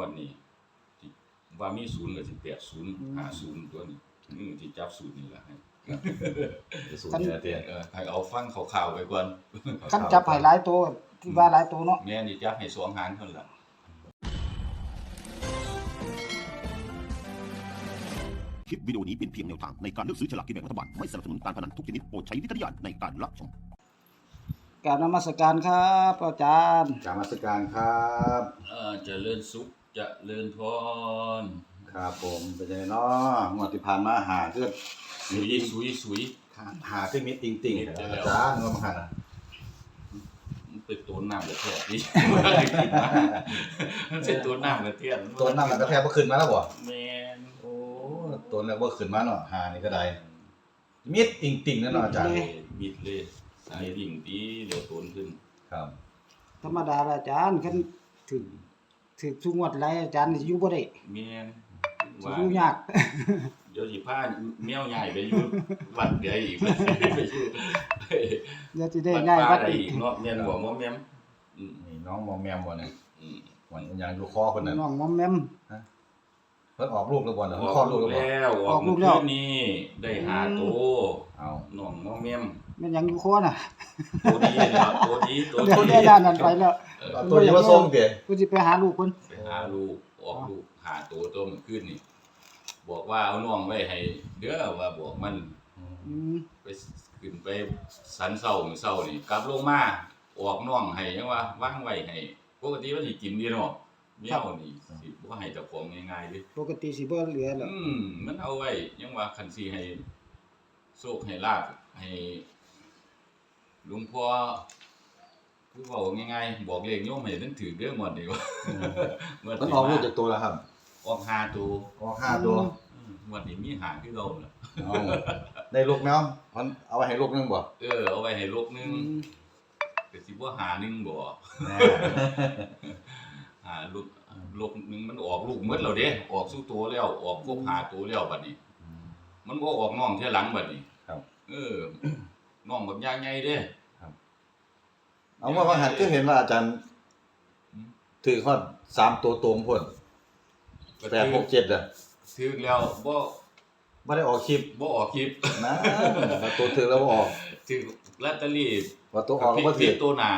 วันนี้ที่ว่ามีศูนย์ก็สิแปดศูนย์ห้าศูนย์ตัวนี้อืมที่จับศูนย์นี่แหละให้สูตรเนี่ยเตี้ยเออให้เอาฟังข่าวๆไปก่อนคันจับให้หลายตัวที่ว่าหลายตัวเนาะแม่นี่จับให้สองหางเท่านั้นล่ะคลิปวิดีโอนี้เป็นเพียงแนวทางในการเลือกซื้อฉลากกินแบ่งรัฐบาล ไม่สนับสนุนการพนันทุกชนิดโปรดใช้วิจารณญาณในการรับชมกรารนมัสการครับอาจารย์กรรมสการครับ เออเจริญสุข เจริญพรครับผมเป็นยังไงเนาะงวดที่ผ่านมาหาคือสุยสุยสุย หาคือมีติ่งติ่งมิดเดียวอาจารย์งวดมาหันอะมันเป็นตัวน้ำกระแทกดิมันเป็นตัวน้ำกระแทกตัวนั่งแล้วก็แทบบ่ขึ้นมาแล้วบ่แม่นโอ้ตัวนั้นบ่ขึ้นมาเนาะหานี่ก็ได้มีติ่งติ่งนั่นเนาะอาจารย์มิดเลยสายดิ่งตีเดี๋ยวโตนขึ้นครับ ธรรมดาละอาจารย์คันถึง ถึงทุกงวดหลายอาจารย์นี่อยู่บ่ได้แม่นสิว่าอยู่ยาก เดี๋ยวสิพาแมวใหญ่ไปอยู่วัดเดียวอีกไปอยู่เดี๋ยวสิได้วัดง่ายป่าวัดได้อีอีกกเนาะแม่นบ่บ่แม่นอืมนี่น้องมอมแมมบ่เนี่ยอืมวันยังอยู่คอคนนั้นน้องมอมแมม เพิ่นออกลูกแล้วบ่เนาะอเพิ่นอกคลอดลูลูกกแล้วบ่แล้วออออกกลูลูกกแล้วคืนนี้ได้หาโตเอาน้องมอมแม่มแม่นยังอยู่คอน่ะตัวดีแล้วตัวดีตัวเดี๋ยวดีได้ด้านนั้นไปแล้วเอาตัวนี้มาส่งเด้กูสิไปหาลูกเพิ่นไปหาลูกออกลูกหาตัวตัวมันขึ้นนี่ บอกว่าเอาน้องไว้ให้เด้อว่าบอกมัน อืมไปขึ้นไปสันเศร้ามื้อเศร้านี่กลับลงมาออกน้องให้ยังว่าวางไว้ให้ปกติมันสิกินดีเนาะ แมวนี่สิบ่ให้เจ้าของง่ายๆเด้ปกติสิบ่เหลือแล้วอืมมันเอาไว้ยังว่าคันสิให้โชคให้ลาภให้หลวงพ่อคือเว้าง่ายๆบอกเลขโยมให้มันถือเรื่องหมดดีว่าเมื่อเพิ่นออกลูกจากตัวแล้วครับ ออกหาตัวออกห้าตัวอืมงวดนี้มีหาคือเก่าล่ะเอาได้ลูกแล้วมันเอาไว้ให้ลูกนึงบ่เออเอาไว้ให้ลูกหนึอืงมก็สิบ่หาหนึงบ่ แน่ หาลูกลูกหนึงมันออกลูกหมดแล้วเด้ออกสู่ตัวแล้วออกครบหาตัวแล้วบัดนี้ มันบ่ออกน้องเที่ยหลังบัดนี้ครับเออน้องบักอย่างใหญ่เด้ เอาว่าว่าหันก็เห็นว่าอาจารย์ถือข้อสามตัวตรงพ่นแปดหกเจ็ดอะถึกแล้วบ่ไม่ได้ออกคลิปบ่ออกคลิปนะว่าตัวถือแล้วบ่ออกถึกลอตเตอรี่ว่าตัวออกแล้วบ่ผิถืดอตัวหน้า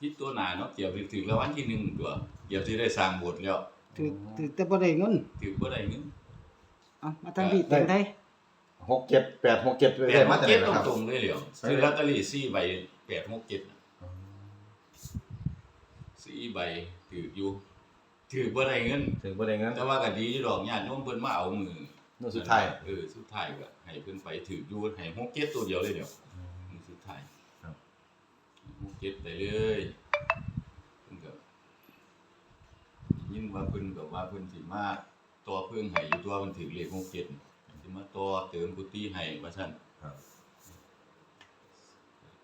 ผิดตัวหน้าเนาะเกี่ยวถึกแล้ววันที่หนึ่งตัวเดี๋ยวสิได้สร้างโบสถ์แล้วถือถือแต่บ่ได้เงินถึกบ่ได้เงินเอะมาทางพี่เต็มไทยหกเจ็ดแปดหกเจ็ดไปแปได้ดหมากจากไหเจ็ดนนะครับตรงๆเลยเหลียวซื้อลอตเตอรี่สี่ใบแปดหกเจ็ดน่ะสี่ใบถืออยู่ถือบ่ได้เงิน ถึงบ่ได้เงินแต่ว่าก็ดีอยู่ดอกญาติโยมเพิ่นมาเอามือ นู่นสุดท้าย เออสุดท้ายก็ให้เพิ่นไปถืออยู่ให้หกเจ็ดตัวเดียวเลยเดี๋ยวมื้อสุดท้าย ครับ หกเจ็ดไปเลยเพิ่นก็ยินว่าเพิ่นก็ว่าเพิ่นสิมาต่อเพิ่งให้อยู่ตัวเพิ่นถือเลขหกเจ็ดสิมาต่อเติมกุฏิให้ว่าซั่นครับ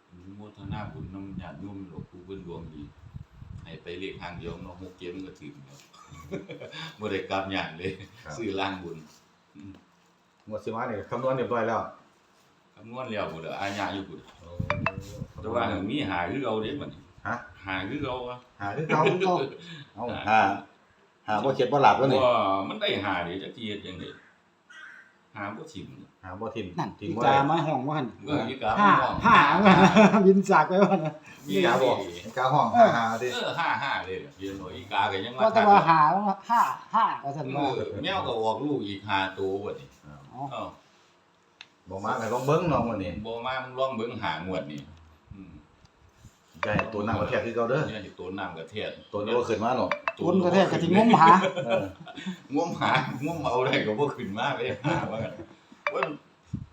อนุโมทนาบุญน้ำญาติโยมหลวงปู่เพิ่นดวงดีให้ไปเลขทางเดียวเนาะหกเจ็ดมันก็ถึงแล้วบ่ได้กลับหยังเลย ครับ ซื้อล่างบุญ หมดสิมาเนี่ยคำนวณเรียบร้อยแล้ว คำนวณแล้วพุ่นเด้ออาญาอยู่พุ่นแต่ว่ามีหาคือเก่าเด้บัดนี้ฮะหาคือเก่าอะหาคือเขาเอาหาหาบ่เข็ดบ่หลับแล้วนี่ว่ามันได้หาเด้จักทีเฮ็ดจังได๋หาบ่ถิ่มหาบ่ทิมนั่นทิมอีบ่กาได้มาห้องว่าหั่นเมื่ออีกาห้าห้องห้าบินจากไปว่าน่ะมีอีกาหาบ่บ่อีกาห้องเออหาดิเออห้าห้าเลยเรียนบ่อีกาก็ยังก็ว่าแต่ว่าหาห้าห้าว่าซั่นเอว่าอแมวก็ออกลูกอีกห้าตัวบัดนี้อ๋อเอ้า บ่มาให้ลองเบิ่งน้องวันนี้บ่มามึงลองเบิ่งหางวดนี่อืมใหญ่ตัวหน้าประเทศคือเก่าเด้อเนี่ยสิตัวน้ำกระเทียนตัวนี้บ่ขึ้นมาเนาะตุนกระแทกกะทิงมหา เออง่วงหางวงเอาได้ก็บ่ขึ้นมาเลยหาว่ากันโอ้ย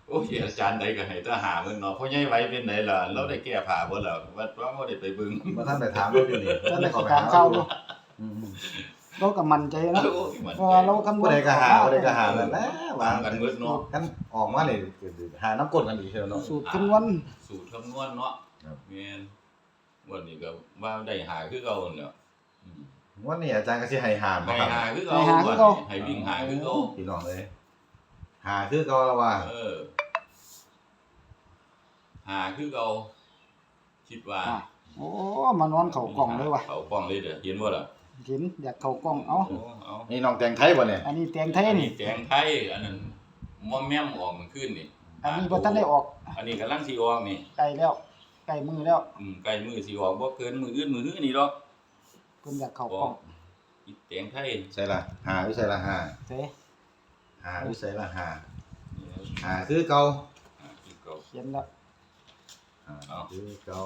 โอ้ยอาจารย์ใดก็ให้ทหารมันเนาะพ่อใหญ่ไว้เป็นไดล่ะเราได้แก้ผ้าบ่ล่ะว่าว่าบ่ได้ไปเบิ่ง มาท่านไปถามเราอยู่นี่ตอนแรกขอสิไปตาหามเข้าเราอยู่เนาะอืม เราก็มั่นใจนะโอ้ยมันเพราะว่าเราคำนวผู้ณใดก็หาผู้ใดก็หานั่นแหละวาวางงกันเบิดเนาะกันออกมานี่หาน้ำกรดกันอีกเท่าเนาะ สูตรคำนวณสูตรคำนวณเนาะครับ แม่นวันนี้ก็ว่าได้หาคือเก่านั่นแหล้วอืมวันนี้อาจารย์ก็สิให้หามให้ครับหาคือเก่าวันนี้ให้วิ่งหาคือเก่าพี่น้องเลยหาคือเก่าแล้วว่า เออ หาคือเก่าคิดว่า อะโอ้มานอนเข้ากล่องเลยว่ะเขากล้องเลยเด้อเห็นบ่ล่ะอ เห็นอยากเข้ากล้องเอาโเอานี่น้องแต่งไทยบ่เนี่ย อันนี้แตงไทยอันนี่นี้แตงไทยอันนั้นม่อมแม่มออกมันขึ้นนี่อันนี้บ่ทันได้ออกอันนี้กำลังสิออกนี่ใกล้แล้วใกล้มือแล้วอืมใกล้มือสิออกบ่เกินมืออื่นมืออื่นนี่ดอกเพิ่นอยากเข้าอกล้ออกงอีแตงไทยใช่ละหาวิใช่ละหาเซ่หาวิใช่ละหานี่นะหาคือเก่าอ่าคือเก่าเขียนแล้วหาคือเก่า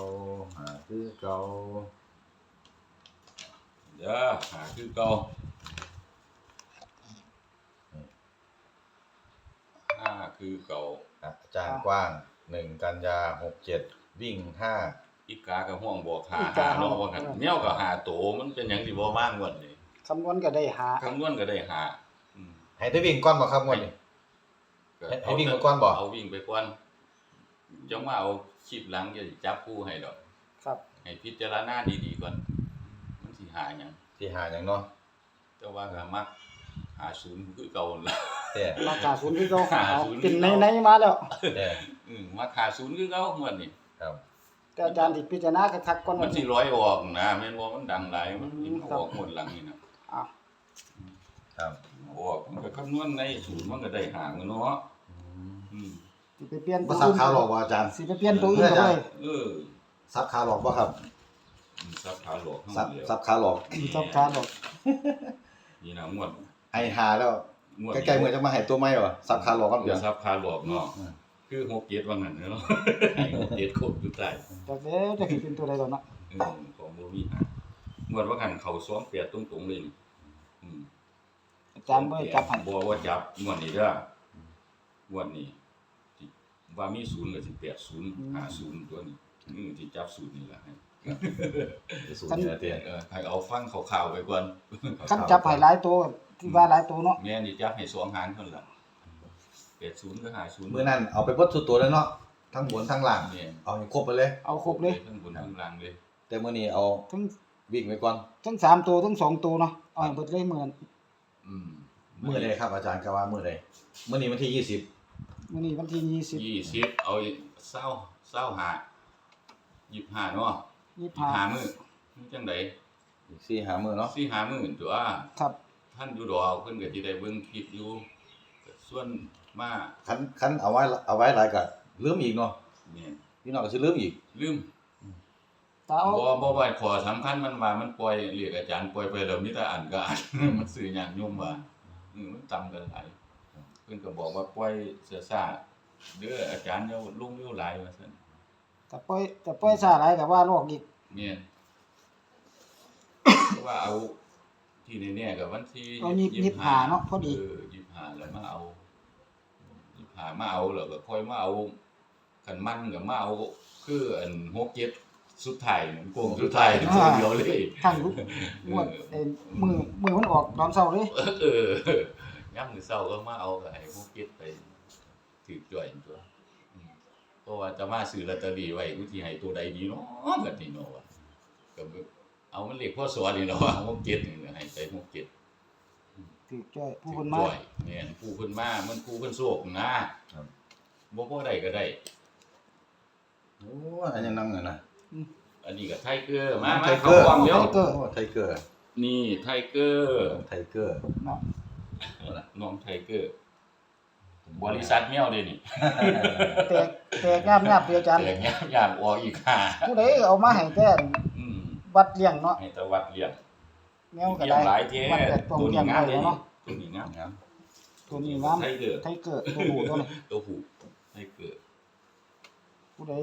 หาคือเก่า เด้อหาคือเก่าห้าคือเก่าอาจารย์กว้างหนึ่งกันยาหกเจ็ดวิ่งห้าอีกากับห่วงบอกหาหาเนาะว่ากันแมวก็หาโตมันเป็นหยังสิบ่ว่างวันนี้คำนวณก็ได้หาคำนวณก็ได้หาอืมให้ได้วิ่งก้อนบ่ครับงวดนี้ ให้ให้วิ่งไปก่อนบ่ เอาวิ่งไปก่อนจังว่าเอาคลิปหลังจะจับคู่ให้ดอก ครับ ให้พิจารณาดีๆก่อนมันสิ หาหยังที่หาอย่างเนาะแต่ว่าก็มักหาศูนย์คือเก่าหั่นล่ะ แต่ราคาศูนย์คือเก่าหาเอาศูนย์เป็นในๆมาแล้วแต่อืมมักหาศูนย์คือเก่าหมดนี่ครับแต่อาจารย์สิพิจารณาคักๆก่อนมัว่านสิร้อยออกนะแม่นว่ามันดังหลายมันอืมอครับอกหมดหลังนี่นะอะครับออกมันก็คำนวณในศูนย์มันก็ได้หาเงินเนาะอืมสิไปเปลี่ยนตัภาวษาอื่นข่าวหลอกว่าอาจารย์ สิไปเปลี่ยนตัวอื่นก็ได้เออซับขาหลอกบ่ครับ ซับขาหลอกทั้งหมซับดเลยซับขาหลอกจับการหรอกนี่นะงวดให้หาแล้วงวดใกล้ๆมือจะมาให้ตัวใหม่บ่ซับขาหลอกครับเดี๋เดี๋ยยววซับขาหลอกเนาะอืมคือหกเจ็ดว่างั้นเนาะให้หกเจ็ดโคตรอยู่ใต้จักแล้วจะสิเป็นตัวใดดอกเนาะเออของบ่มีหางวดว่ากันเขาซ้อมเปียตรงๆเลยนี่อืมอาจารย์บ่ได้จับให้บ่ว่าจับงวดนี้เด้องวดนี้ที่ว่ามีศูนย์ก็สิแปดศูนย์ห้าศูนย์ตัวนี้อืมที่จับศูนย์นี่ล่ะให้ สูตรเนี่ยเตี้ยเออให้เอาฟังข่าวๆไปก่อนคันจับให้หลายตัวที่ว่าหลายตัวเนาะแม่นี่จับให้สองหางเท่านั้นล่ะแปดศูนย์ก็ห้าศูนย์มื้อนั้นเอาไปเบิดสุดตัวเลยเนาะทั้งบนทั้งล่างเนี่ยเอาให้ครบไปเลย เอาครบเลยทั้งบนทั้งล่างเลย แต่มื้อนี้เอาทั้งวิ่งไว้ก่อนทั้งสามตัวทั้งสองตัวเนาะเอาให้เบิดเลยเหมือนอืมมื้อใดครับอาจารย์ก็ว่ามื้อใดมื้อนี้วันที่20มื้อนี้วันที่ยี่สิบเอาเศร้าเศร้าหายี่สิบห้าเนาะ20 ยี่สิบห้า25มื้อมันจังไดอีก4หามื้อเนาะสี่ห้ามื้อตัวครับ ท่านอยู่ดอกเพิ่นก็สิได้เบิ่งคลิปอยู่ก็ส่วนมาคันคันเอาไว้เอาไว้หลายก็ลืมอีกเนาะเนี่ยพี่น้องก็สิลืมอีก ลืมตาเอาบ่บ่ว่าขอสำคัญมันว่ามันปล่อยเรียกอาจารย์ปล่อยไปแล้วมีแต่อ่านก็อ่าน มันสื่อหยังโยมว่าอือมันต่ำกันหลายเพิ่นก็บอกว่าปล่อยเสียซ่าเด้ออาจารย์อย่าลงเร็วหลายว่าซั่น แต่ปล่อยแต่ปล่อยซาหลายก็ว่าโรคอีกเนี่ยว่าเอาที่แน่ๆกับวันที่เอายี่สิบห้าเนาะพอดีเออ25แล้วมาเอา25มาเอาแล้วก็ค่อยมาเอาคันมันก็มาเอาคืออัน67สุดท้ายนั่นโกงสุดท้ายตัวเดียวเลยทั้งรู้งวดเอ้ยมือมือมันออกตอนเช้าเลยเออย่ำมือเศร้าก็มาเอากับไอ้พวกเก็บไปถือจ่อยตัวอืม เพราะว่าจะมาซื้อลอตเตอรี่ไว้กูสิให้ตัวใดดีเนาะแบบนี้เนาะว่ะก็แบบเอามันเลขพ่อสวนี่เนาะว่าพวกเก็บนี่ให้ไปพวกเก็บถือจ้อยผู้ถืคนอมาจ่อยแม่นผู้เพิ่นมามันผู้เพิ่นโศกนะครับบ่พอได้ก็ได้โอ้อันยังนั่งน่ะนะอันนี้ก็ไทเกอร์มามาไทเกเข้าอร์กล้องเดี๋ยวโอ้ไทเกอร์นี่ไทเกอร์ไทเกอร์เนาะน้องไทเกอร์ บริษัทแมวเด้นี่แตกแตกงามงามเปียอาจารย์แต่ยามยามออกอีกห่าผู้ใดเอามาให้แต่อืมวัดเลี้ยงเนาะให้ตะวัดเลี้ยงแมวก็เลี้ยได้งหลายแท้มันก็ต้องตัวเลี้ยนี้งงามได้เลยเนาะตัวนี้งามครับตัวนี้งามไทเกอร์ไทเกอร์ตัวผู้ตัวนี้ตัวผู้ไทเกอร์ผู้ใด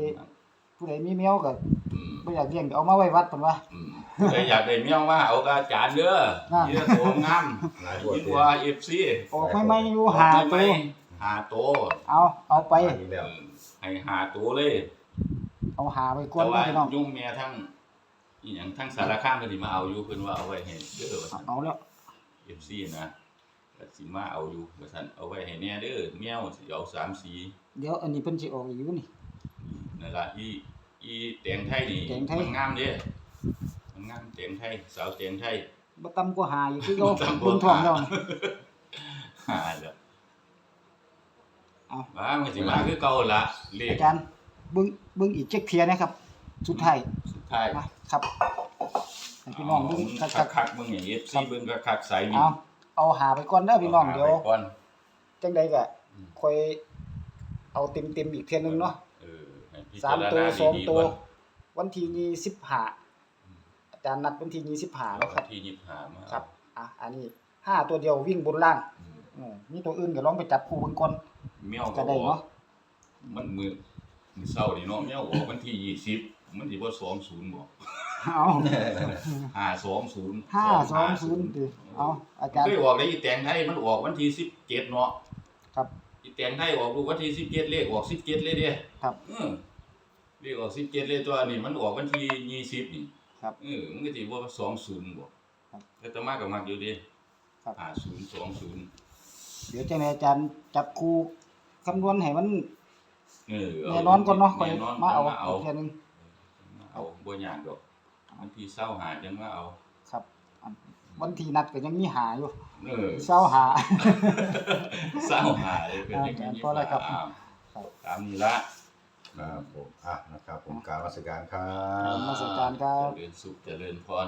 ผู้ใดมีแมวก็อืม บ่อยากเลี้ยงก็เอามาไว้วัดเพิ่นว่า อืมใครอยากได้แมวมาเอากับอาจารย์เด้ออ่า เยอะตัวงามยินว่า FC ออกใหม่ๆอยู่หาตัว หาตัวเอาเอาไป อีกแล้วให้หาตัวเลย เอาหาไว้ก่อนแต่เด้ว่าอพี่น้องยุ่งแม่ทั้งอีหยังทั้งสารคามเพิ่นสิมาเอาอยู่เพิ่นว่าเอาไว้ให้เด้อว่าซั่น เอาแล้ว FC นะก็สิมาเอาอยู่ว่าซั่นเอาไว้ให้แน่เด้อแมวสิเอาสามสีเดี๋ยวอันนี้เพิ่นสิออกอยู่นี่ นั่นล่ะอีอีแตงไทยนี่แตงไทย มันงามเด้มันงามแตงไทย สาวแตงไทย บ่ต่ำกว่าหาอยู่คือเก่าต่ำกว่าเบิ่งท้องแล้วนี่หาแล้ว เอาว่ามันสิมาคือเก่าละเลขอาจารย์เบิ่งเบิ่งอีกจักเที่ยนะครับ สุดท้ายสุดท้ายมาครับให้พี่น้องเบิ่งคัคักกคักๆมึงอย่าง FC เบิ่งคักๆสายๆวิ่งเอาเอาหาไปก่อนเด้อพี่น้องเดี๋ยวาไปก่อนจังใดก็อืมค่อยเอาเต็มๆอีกเทื่อนึงเนาะเออให้พิสาจามรตัวณาสองดีๆตัวก่อนวันที่ยี่สิบห้าอาจารย์นัดวันที่ยี่สิบห้าเอาแล้วครับที่25มาครับอะอันนี้ห้าตัวเดียววิ่งบนล่างอืมเออมีตัวอื่นก็ลองไปจับคู่กันก่อน แมวก็ได้เนาะมันมือมือเศร้านี่เนาะแมวออกวันที่20มันสิบ่20บ่เอา520ห้าสองศูนย์ดิเอาอาจารย์เคยออกได้อีแตงไทยมันออกวันที่17เนาะครับอีแตงไทยออกลูกวันที่17เลขออก17เลยเด้ครับเออเลขออก17เลยตัวนี้มันออกวันที่20นี่ครับเออมันก็สิบ่20บ่ครับแต่ตมาก็มักอยู่เดิครับ50 20เดี๋ยวจังไดอาจารย์จับคู่ คำนวณให้มันเออแน่นอนก่อนเนาะค่อยแน่นอนมาเอามาเอาอีกเทื่อนึง มาเอาบ่ยากดอกวันที่เศร้าหาจังมาเอา ครับอันวันที่นัดก็ยังมีหาอยู่เออเช้าหา เศร้าหาเลยเป็นอ่าอย่างนี้พอแล้วครับอ่าครับ ตามนี้ละครับผมอะนะครับผมกรารวัสการครันบ มัสการครับ เจริญสุขเจริญพร